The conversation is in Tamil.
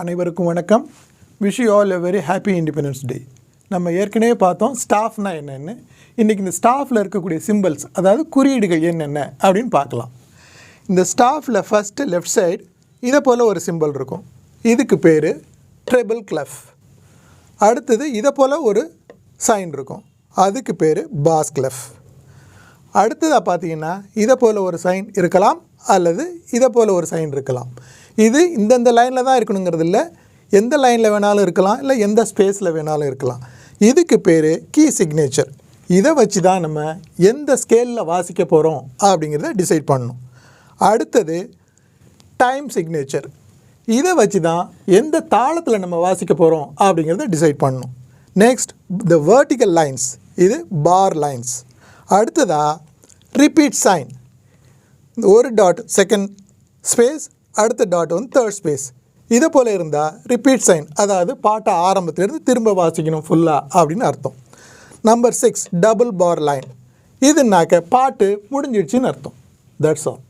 அனைவருக்கும் வணக்கம். Wish you all a very happy independence day நம்ம ஏற்கனவே பார்த்தோம் ஸ்டாஃப்னா என்னென்னு. இன்றைக்கி இந்த ஸ்டாஃபில் இருக்கக்கூடிய சிம்பிள்ஸ் அதாவது குறியீடுகள் என்னென்ன அப்படின்னு பார்க்கலாம். இந்த ஸ்டாஃபில் ஃபஸ்ட்டு லெஃப்ட் சைடு இதை போல் ஒரு சிம்பிள் இருக்கும். இதுக்கு பேர் ட்ரெபிள் கிளஃப் அடுத்தது இதை போல் ஒரு சைன் இருக்கும். அதுக்கு பேர் பாஸ் கிளஃப் அடுத்ததாக பார்த்தீங்கன்னா இதை போல் ஒரு சைன் இருக்கலாம் அல்லது இதை போல் ஒரு சைன் இருக்கலாம். இது இந்தந்த லைனில் தான் இருக்கணுங்கிறது இல்லை. எந்த லைனில் வேணாலும் இருக்கலாம் இல்லை எந்த ஸ்பேஸில் வேணாலும் இருக்கலாம். இதுக்கு பேர் கீ சிக்னேச்சர் இதை வச்சு தான் நம்ம எந்த ஸ்கேலில் வாசிக்க போகிறோம் அப்படிங்கிறத டிசைட் பண்ணணும். அடுத்தது டைம் சிக்னேச்சர் இதை வச்சு தான் எந்த தாளத்தில் நம்ம வாசிக்க போகிறோம் அப்படிங்கிறத டிசைட் பண்ணணும். நெக்ஸ்ட் த வேர்டிக்கல் லைன்ஸ் இது பார் லைன்ஸ் அடுத்ததாக ரிப்பீட் சைன் ஒரு டாட் செகண்ட் ஸ்பேஸ் அடுத்த டாட் வந்து தேர்ட் ஸ்பேஸ் இதை போல் இருந்தால் ரிப்பீட் சைன் அதாவது பாட்டை ஆரம்பத்திலேருந்து திரும்ப வாசிக்கணும் ஃபுல்லாக அப்படின்னு அர்த்தம். Number six double bar line இதுனாக்க பாட்டு முடிஞ்சிடுச்சின்னு அர்த்தம். That's all